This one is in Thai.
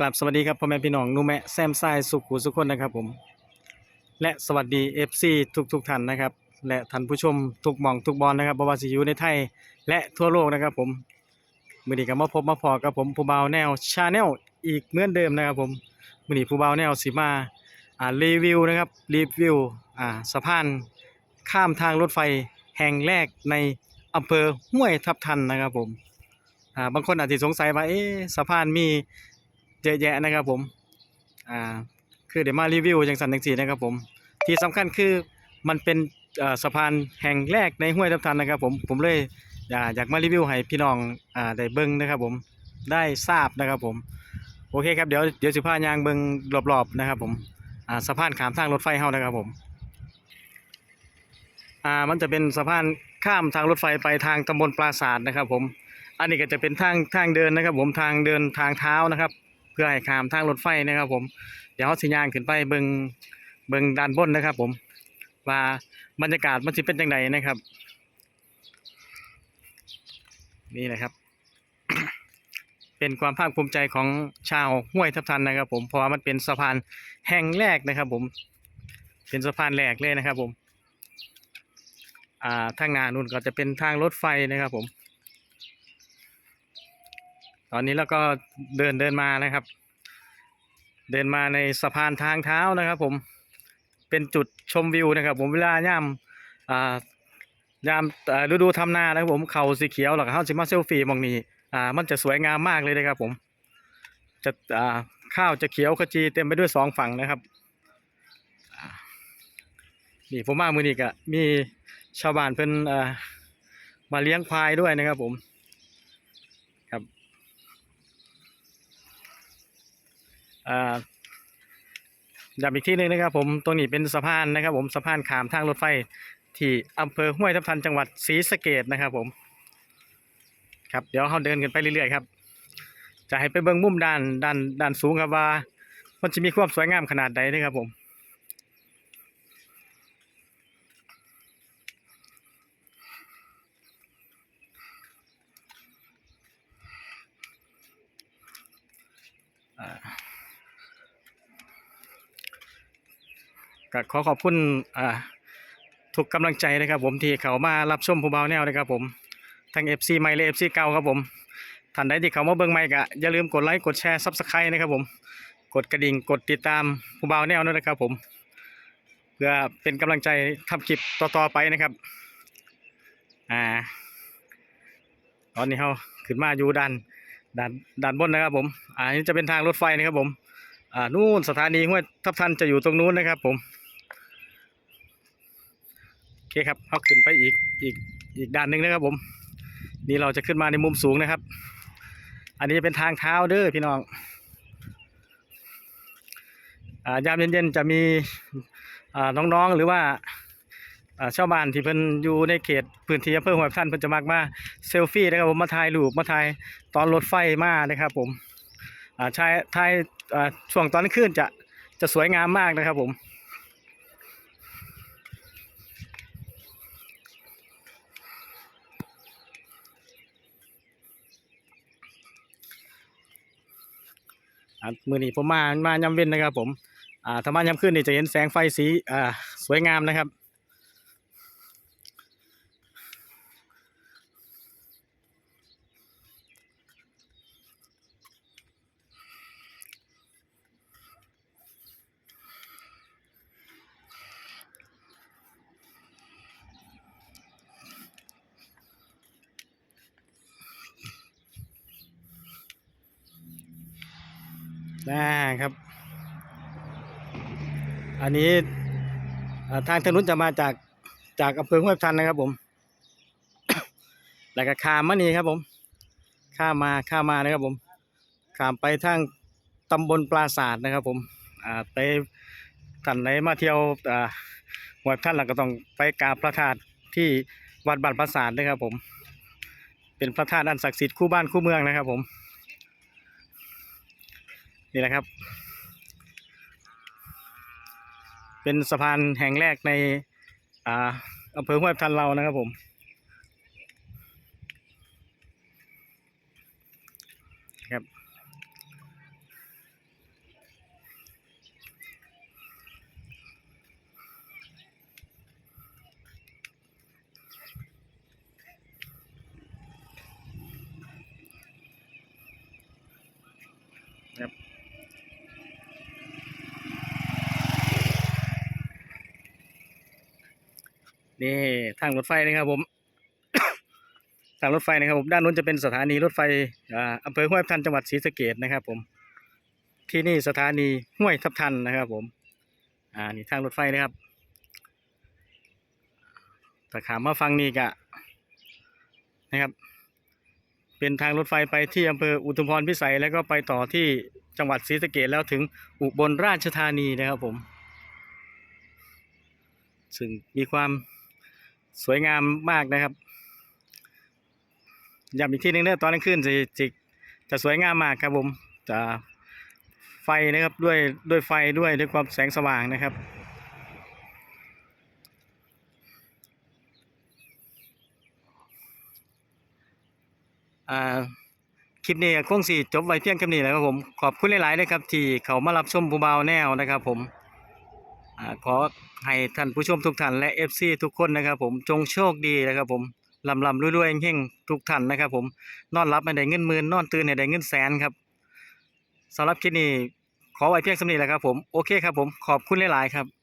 กลับสวัสดีครับพ่อแม่พี่น้องหนูแมะแซมไซสุขุสุขคนนะครับผม และสวัสดี FC ทุกทุกท่านนะครับ และท่านผู้ชมทุกหมองทุกบอลนะครับบวาสิยูในไทยและทั่วโลกนะครับผมมือนี้ก็มาพบมาพอกับผมผู้บ่าแนวชาแนลอีกเหมือนเดิมนะครับผมมือนี้ผู้บ่าแนวสิมาอ่ารีวิวนะครับรีวิวอ่าสะพานข้ามทางรถไฟแห่งแรกในอำเภอห้วยทับทันนะครับผมอ่าบางคนอาจจะสงสัยว่าเอ๊ะสะพานมี เยอะแยะนะครับผมอ่าคือเดี๋ยวมารีวิวอย่างสันจังสีนะครับผมที่สำคัญคือมันเป็นสะพานแห่งแรกในห้วยทับทันนะครับผมผมเลยอยากอยากมารีวิวให้พี่น้องอ่าได้เบิ้งนะครับผมได้ทราบนะครับผมโอเคครับเดี๋ยวเดี๋ยวสิพายางเบิ้งรอบๆนะครับผมอ่าสะพานข้ามทางรถไฟเฮานะครับผมอ่ามันจะเป็นสะพานข้ามทางรถไฟไปทางตำบลปราศาสาทนะครับผมอันนี้ก็จะเป็นทางทางเดินนะครับผมทางเดินทางเท้านะครับ พื่อให้ข้ามทางรถไฟนะครับ ผม เดี๋ยวเราสิย่างขึ้นไปเบิงเบิงด้านบนนะครับ ผม ว่าบรรยากาศมันจะเป็นยังไงนะครับ นี่นะครับ เป็นความภาคภูมิใจของชาวห้วยทับทันนะครับ ผมเพราะว่ามันเป็นสะพานแห่งแรกนะครับ ผม เป็นสะพานแรกเลยนะครับ ผม อ่าทางนานู่นก็จะเป็นทางรถไฟนะครับ ผม ตอนนี้เราก็เดินเดินมานะครับ เดินมาในสะพานทางเท้านะครับ ผมเป็นจุดชมวิวนะครับ ผมเวลาย่ำอ่ายามฤดูทำนานะครับผมเขาสีเขียวหรอกเขาสิมาเซลฟี่มองนี้อ่ามันจะสวยงามมากเลยนะครับ ผมจะอ่าข้าวจะเขียวขจีเต็มไปด้วยสองฝั่งนะครับนี่ผมมามือนี้ก็มีชาวบ้านเพิ่นอ่ามาเลี้ยงควายด้วยนะครับผม อ่า ย้ำอีกที่หนึงนะครับ ผมตรงนี้เป็นสะพานนะครับ ผมสะพานขามทางรถไฟ ที่อำเภอห้วยทับทันจังหวัดศรีสะเกดนะครับ ผม ครับเดี๋ยวเราเดินกันไปเรื่อยๆครับ จะให้ไปเบิ้งมุมด้านด้านด้านสูงครับว่า มันจะมีความสวยงามขนาดใดนะครับ ผม ก็ขอขอบคุณอ่าทุกกำลังใจนะครับผมที่เขามารับชมผู้เบาแนวนะครับผมทั้ง FC ใหม่และ FC เก่าครับผมท่านใดที่เขามาเบิ่งใหม่ก็อย่าลืมกดไลค์กดแชร์ Subscribe นะครับผมกดกระดิ่งกดติดตามผู้เบาแนวด้วยนะครับผมเพื่อเป็นกำลังใจทำคลิปต่อๆไปนะครับอ่าตอนนี้เขาขึ้นมาอยู่ด้านด้านด้านบนนะครับผมอ่านี่จะเป็นทางรถไฟนะครับผมอ่านู่นสถานีห้วยทับทันจะอยู่ตรงนู้นนะครับผม อเคครับเขาขึ้นไปอีกอีกอีกด้านหนึ่งนะครับผม นี่เราจะขึ้นมาในมุมสูงนะครับ อันนี้จะเป็นทางเท้าเด้อพี่น้องอายามเย็นๆจะมีน้องๆหรือว่าชาวบ้านที่เพิ่นอยู่ในเขตพื้นที่อำเภอห้วทับทันเพิ่นจะมักมาเซลฟี่นะครับผมมาถ่ายรูปมาถ่ายตอนรถไฟมานะครับ ผมอ่าชายทายช่วงตอนกลางคืนจะจะสวยงามมากนะครับผม มือนี้ผมมามายำเว้นนะครับ ผมอ่าถ้ามายำขึ้นนี่จะเห็นแสงไฟสีอ่าสวยงามนะครับ นะครับ อันนี้ทางถนนจะมาจากจากอำเภอห้วยทันนะครับผม แล้วก็ข้ามมานี่ครับผม ข้ามมาข้ามมานะครับผม ข้ามไปทางตำบลปราศาสตร์นะครับ ผมอ่าไปท่านไหนมาเที่ยวอ่าห้วยทันเราก็ต้องไปกราบพระธาตุที่วัดบ้านปราศาสตร์นะครับผม เป็นพระธาตุอันศักดิ์สิทธิ์คู่บ้านคู่เมืองนะครับผม นี่แหละครับ เป็นสะพานแห่งแรกในอ่าอำเภอห้วยทันเรานะครับผม ครับ นี่ทางรถไฟนะครับผม ทางรถไฟนะครับผมด้านนู้นจะเป็นสถานีรถไฟอ่าอำเภอห้วยทับทันจังหวัดศรีสะเกษนะครับ ผม ที่นี่สถานีห้วยทับทันนะครับ ผม อ่านี่ทางรถไฟนะครับแต่ขามมาฟังนี่กะนะครับ เป็นทางรถไฟไปที่อำเภออุทุมพรพิสัยแล้วก็ไปต่อที่จังหวัดศรีสะเกษแล้วถึงอุบลราชธานีนะครับผม ซึ่งมีความ สวยงามมากนะครับย้ำอีกทีหนึงเด้อตอนกลางคืนจะจะจะสวยงามมากครับผมจะไฟนะครับด้วยด้วยไฟด้วยด้วยความแสงสว่างนะครับอ่าคลิปนี้คงสิจบไว้เพียงแค่นี้แหล้วครับผม ขอบคุณหลายๆเลยครับที่เขามารับชมผู้บ่าแนวนะครับผม ขอให้ท่านผู้ชมทุกท่านและ FC ทุกคนนะครับ ผมจงโชคดีนะครับ ผมลำลำรวยๆเฮงๆทุกท่านนะครับ ผมนอนรับให้ได้เงินหมื่นนอนตื่นให้ได้เงินแสนครับสำหรับคลิปนี้ขอไว้เพียงสำนีแหละครับ ผมโอเคครับ ผมขอบคุณหลายๆครับ